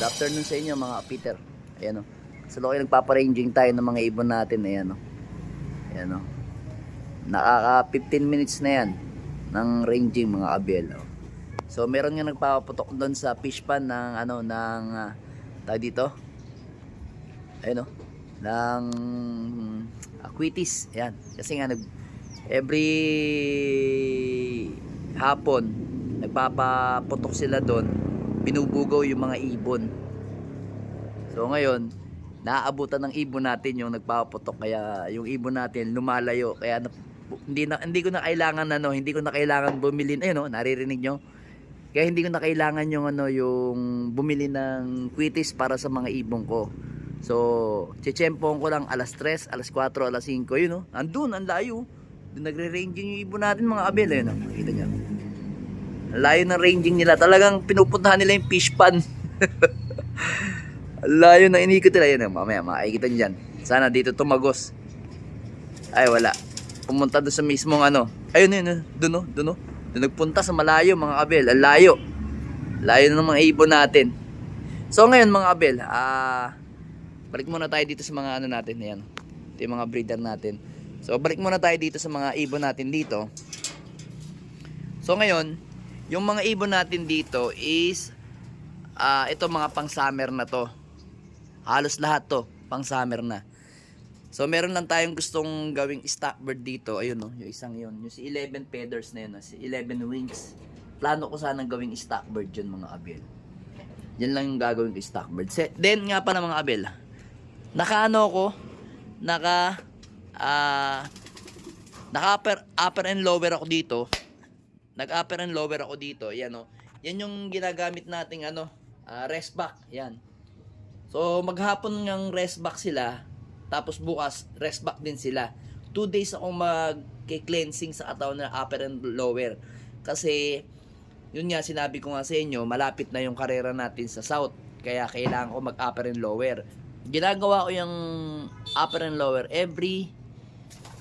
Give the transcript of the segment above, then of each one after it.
Good afternoon sa inyo mga Peter. Ayan o. Sa looy nagpaparanging tayo ng mga ibon natin. Ayan o. Ayan o. Nakaka 15 minutes na yan ng ranging mga abel. O. So meron nga nagpapaputok doon sa fish pan ng ano ng uh, tayo dito. Ayan o. Ng aquitis. Ayan. Kasi nga nag every hapon nagpapaputok sila doon binubugaw yung mga ibon. So ngayon naaabutan ng ibon natin yung nagpapaputok. Kaya yung ibon natin lumalayo. Kaya na, hindi na hindi ko na kailangan ano hindi ko na kailangan bumili ayun no naririnig nyo. Kaya hindi ko na kailangan yung ano yung bumili ng quitis para sa mga ibon ko. So chichempong ko lang alas 3 alas 4 alas 5 yun no andun ang layo. Doon nagre-ranging yung ibon natin mga abel ayun no makita layo ng ranging nila. Talagang pinupuntahan nila yung fish pan. Layo na inikot nila. Yan, mamaya makikita nyo dyan. Sana dito tumagos. Ay, wala. Pumunta doon sa mismong ano. Ayun, yun, doon, no, doon, no. Doon nagpunta sa malayo, mga abel. Ang layo. Layo ng mga ibon natin. So, ngayon, mga abel, ah, balik muna tayo dito sa mga ano natin. Ayan. Ito yung mga breeder natin. So, balik muna tayo dito sa mga ibon natin dito. So, ngayon, yung mga ibon natin dito is ah ito mga pang summer na to. Halos lahat to pang summer na. So meron lang tayong gustong gawing stock bird dito. Ayun no, yung isang yun. Yung si 11 feathers na yun, no? si 11 wings. Plano ko sanang gawing stock bird yun mga abel. Yan lang yung gagawin ko stock bird. Se- Then nga pa na mga abel. Naka ano ko, naka ah naka upper, upper and lower ako dito nag-upper and lower ako dito. Yan o. Yan yung ginagamit nating ano, ah, rest back. Yan. So, maghapon ng rest back sila. Tapos bukas, rest back din sila. Two days akong mag-cleansing sa katawan na upper and lower. Kasi, yun nga, sinabi ko nga sa inyo, malapit na yung karera natin sa south. Kaya kailangan ko mag-upper and lower. Ginagawa ko yung upper and lower every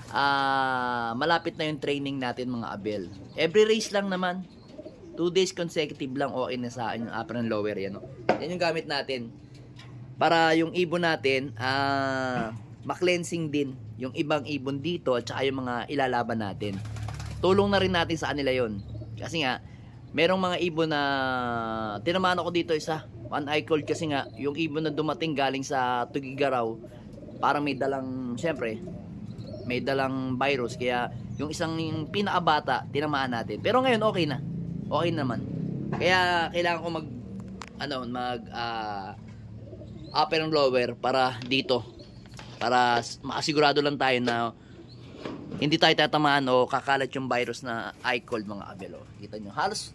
ah malapit na yung training natin mga abel. Every race lang naman. Two days consecutive lang okay na sa akin yung upper and lower yan. No? Yan yung gamit natin. Para yung ibon natin, ah ma-cleansing din yung ibang ibon dito at saka yung mga ilalaban natin. Tulong na rin natin sa kanila yon Kasi nga, merong mga ibon na tinamaan ako dito isa. One eye cold kasi nga, yung ibon na dumating galing sa Tugigaraw, parang may dalang, syempre, may dalang virus kaya yung isang yung pinakabata tinamaan natin. Pero ngayon okay na. Okay naman. Kaya kailangan ko mag ano mag ah, upper and lower para dito. Para makasigurado lang tayo na hindi tayo tatamaan o kakalat yung virus na eye cold mga abelo. Kita nyo halos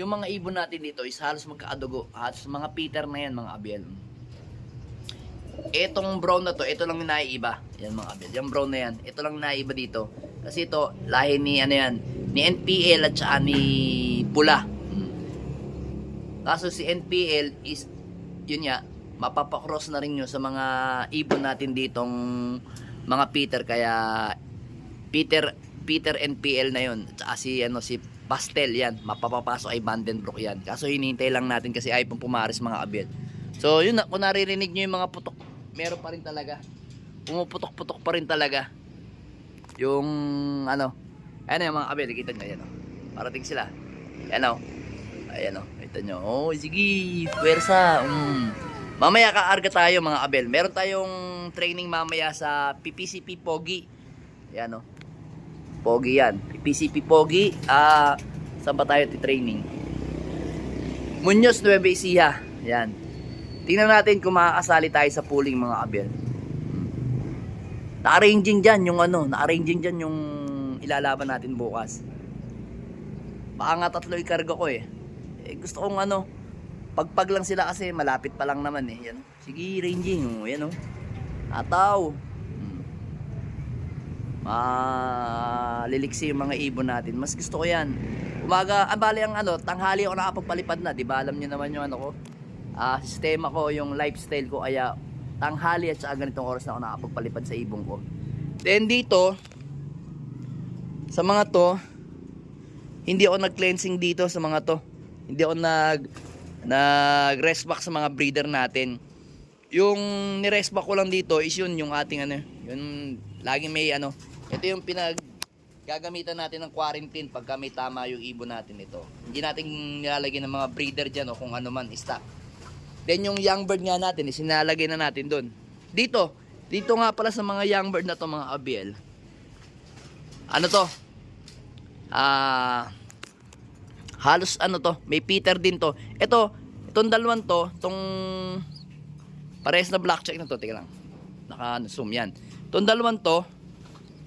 yung mga ibon natin dito is halos magkaadugo. Halos mga Peter na yan mga abel Etong brown na to, ito lang yung naiiba. Yan mga kabel. Yung brown na yan, ito lang naiiba dito. Kasi ito, lahi ni ano yan, ni NPL at saka ni Pula. Hmm. Kaso si NPL is, yun nga, mapapakross na rin yun sa mga ibon natin ditong mga Peter. Kaya, Peter, Peter NPL na yun. At si, ano, si Pastel yan. Mapapapasok ay Vandenbroek yan. Kaso hinihintay lang natin kasi ay pong pumaris mga kabel. So, yun na, kung naririnig nyo yung mga putok, meron pa rin talaga. Pumuputok-putok pa rin talaga. Yung, ano, ayan yung mga kabel, kita nyo, ayan o. Parating sila. Ayan o. Ayan o, kita nyo. Oh, sige, pwersa. Mm. Mamaya kaarga tayo mga kabel. Meron tayong training mamaya sa PPCP Pogi. Ayan o. Pogi yan. PPCP Pogi. Ah, saan ba tayo training? Muñoz Nueva Ecija. Yan. Tingnan natin kung makakasali tayo sa pooling mga kabel. Na-arranging dyan yung ano, na-arranging dyan yung ilalaban natin bukas. Baka nga tatlo ikarga ko eh. eh gusto kong ano, pagpag lang sila kasi malapit pa lang naman eh. Yan. Sige, ranging. Oh, yan oh. Ataw. Hmm. Maliliksi yung mga ibon natin. Mas gusto ko yan. Umaga, ah, bali ang ano, tanghali ako nakapagpalipad na. Di ba alam niyo naman yung ano ko? ah sistema ko, yung lifestyle ko kaya tanghali at saka ganitong oras na ako nakapagpalipad sa ibong ko. Then dito, sa mga to, hindi ako nag-cleansing dito sa mga to. Hindi ako nag nag-rest back sa mga breeder natin. Yung ni-rest back ko lang dito is yun yung ating ano, yun laging may ano, ito yung pinag gagamitan natin ng quarantine pagka may tama yung ibon natin ito. Hindi natin nilalagay ng mga breeder dyan o kung ano man stock. Then yung young bird nga natin, is sinalagay na natin doon. Dito, dito nga pala sa mga young bird na to mga abiel. Ano to? Ah, halos ano to, may Peter din to. Ito, itong dalawang to, itong pares na black check na to, tika lang. Naka ano, yan. Itong dalawang to,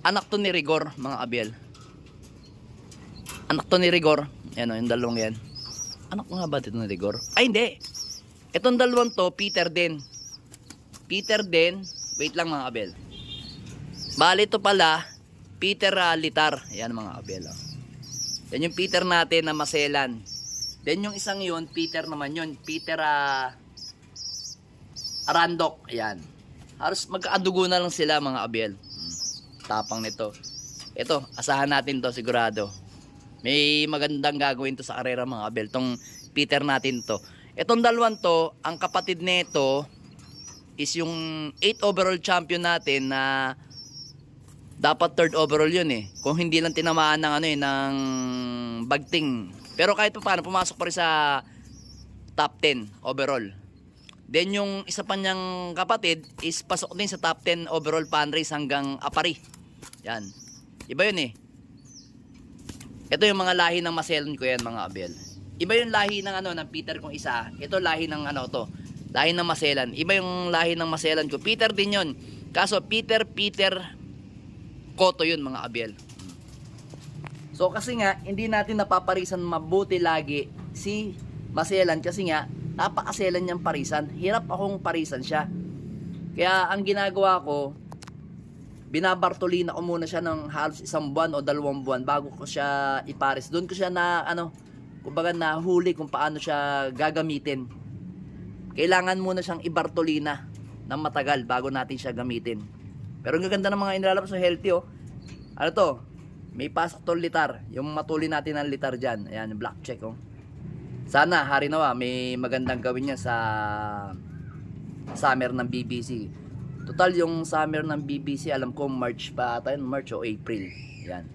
anak to ni Rigor, mga abiel. Anak to ni Rigor. Yan o, yung dalawang yan. Anak nga ba dito ni Rigor? Ay, hindi. Itong dalawang to, Peter din. Peter din. Wait lang mga abel. Bali to pala, Peter ah, Litar. Yan mga abel. Oh. Yan yung Peter natin na maselan. Then yung isang yun, Peter naman yun. Peter ah, Arandok. Yan. Halos magkaadugo na lang sila mga abel. Hmm. Tapang nito. Ito, asahan natin to sigurado. May magandang gagawin to sa karera mga abel. Tong Peter natin to. Itong dalawang to, ang kapatid nito is yung 8 overall champion natin na dapat third overall yun eh. Kung hindi lang tinamaan ng ano eh, ng bagting. Pero kahit pa paano, pumasok pa rin sa top 10 overall. Then yung isa pa niyang kapatid is pasok din sa top 10 overall fan race hanggang apari. Yan. Iba yun eh. Ito yung mga lahi ng maselon ko yan mga abel. Iba yung lahi ng ano ng Peter kong isa. Ito lahi ng ano to. Lahi ng maselan. Iba yung lahi ng maselan ko. Peter din yun. Kaso Peter, Peter, Koto yun mga abel. So kasi nga, hindi natin napaparisan mabuti lagi si Maselan kasi nga, napakaselan niyang parisan. Hirap akong parisan siya. Kaya ang ginagawa ko, binabartolina ko muna siya ng halos isang buwan o dalawang buwan bago ko siya ipares. Doon ko siya na, ano, kumbaga nahuli kung paano siya gagamitin. Kailangan muna siyang ibartolina ng matagal bago natin siya gamitin. Pero ang gaganda ng mga inilalabas so healthy oh. Ano to? May pasok tong litar. Yung matuli natin ng litar dyan. Ayan, black check oh. Sana, hari nawa, may magandang gawin niya sa summer ng BBC. Total yung summer ng BBC, alam ko March pa ata yun, March o April. Yan.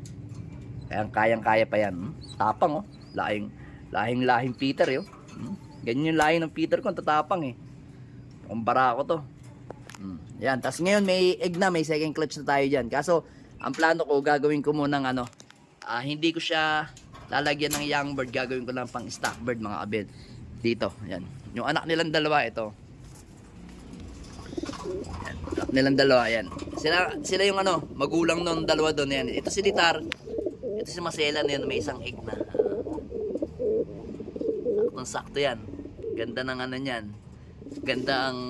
Kaya kayang-kaya pa yan. Hmm? Tapang oh. Lahing, lahing, lahing Peter yo. Hmm? Ganyan yung lahi ng Peter ko, ang tatapang eh. Kumpara ko to. Hmm. Yan, tas ngayon may egg na, may second clutch na tayo dyan. Kaso, ang plano ko, gagawin ko muna ng ano, ah, hindi ko siya lalagyan ng young bird, gagawin ko lang pang stock bird mga abel. Dito, yan. Yung anak nilang dalawa, ito. Yan, anak nilang dalawa, yan. Sila, sila yung ano, magulang nung dalawa doon, yan. Ito si Litar, ito si Masela na yan, may isang egg na. Saktong sakto yan. Ganda ng ano niyan. Ganda ang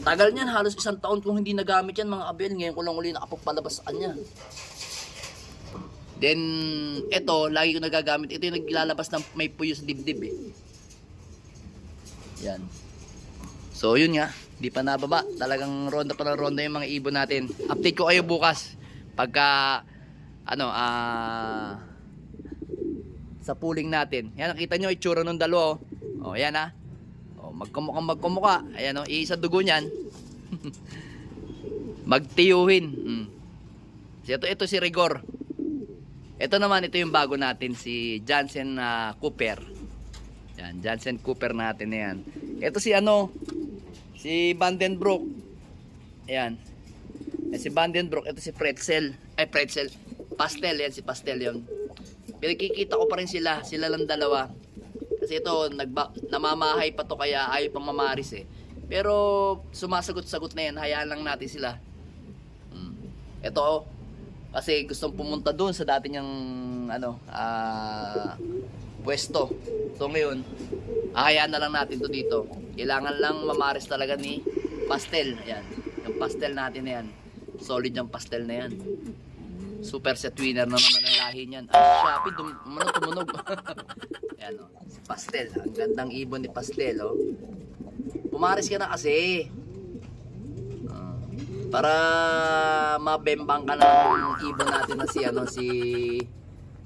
Tagal niyan, halos isang taon kung hindi nagamit yan mga abel. Ngayon ko lang uli nakapagpalabas sa kanya. Then, ito, lagi ko nagagamit. Ito yung naglalabas ng may puyo sa dibdib eh. Yan. So, yun nga. Di pa nababa. Talagang ronda pa ng ronda yung mga ibon natin. Update ko kayo bukas. Pagka, ano, ah... sa pooling natin. Yan, nakita nyo itsura ng dalawa. Oh, oh yan ah. Oh, magkumukha magkumukha. Ayan oh, iisa dugo niyan. Magtiyuhin. Mm. So, ito, ito si Rigor. Ito naman, ito yung bago natin, si Jansen ah, Cooper. Yan, Jansen Cooper natin na yan. Ito si ano, si Vandenbroek. Ayan. Eh, si Vandenbroek, ito si Pretzel. Ay, Pretzel. Pastel, yan si Pastel yun. Pinagkikita ko pa rin sila, sila lang dalawa. Kasi ito, nagba, namamahay pa to kaya ayaw pang mamaris eh. Pero sumasagot-sagot na yan, hayaan lang natin sila. Mm. Ito oh, kasi gustong pumunta doon sa dati niyang ano, ah pwesto. So ngayon, ahayaan na lang natin to dito. Kailangan lang mamaris talaga ni pastel. Ayan, yung pastel natin na yan. Solid yung pastel na yan. Super set winner na naman ang lahi niyan. Ay, Shopee, dum tumunog. Ayan o, si Pastel. Ang gandang ibon ni Pastel, oh. Pumaris ka na kasi. Ah, para mabembang ka ng ibon natin na si, ano, si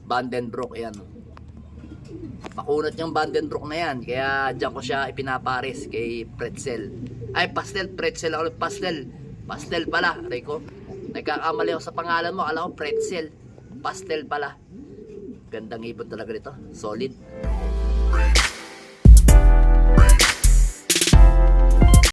Vandenbroek. Ayan, oh. Makunat yung Vandenbroek na yan. Kaya dyan ko siya ipinapares kay Pretzel. Ay, pastel. Pretzel ako. Pastel. Pastel pala. Rico. Nagkakamali ako sa pangalan mo. Alam ko, Pretzel. Pastel pala. Gandang ibon talaga nito. Solid.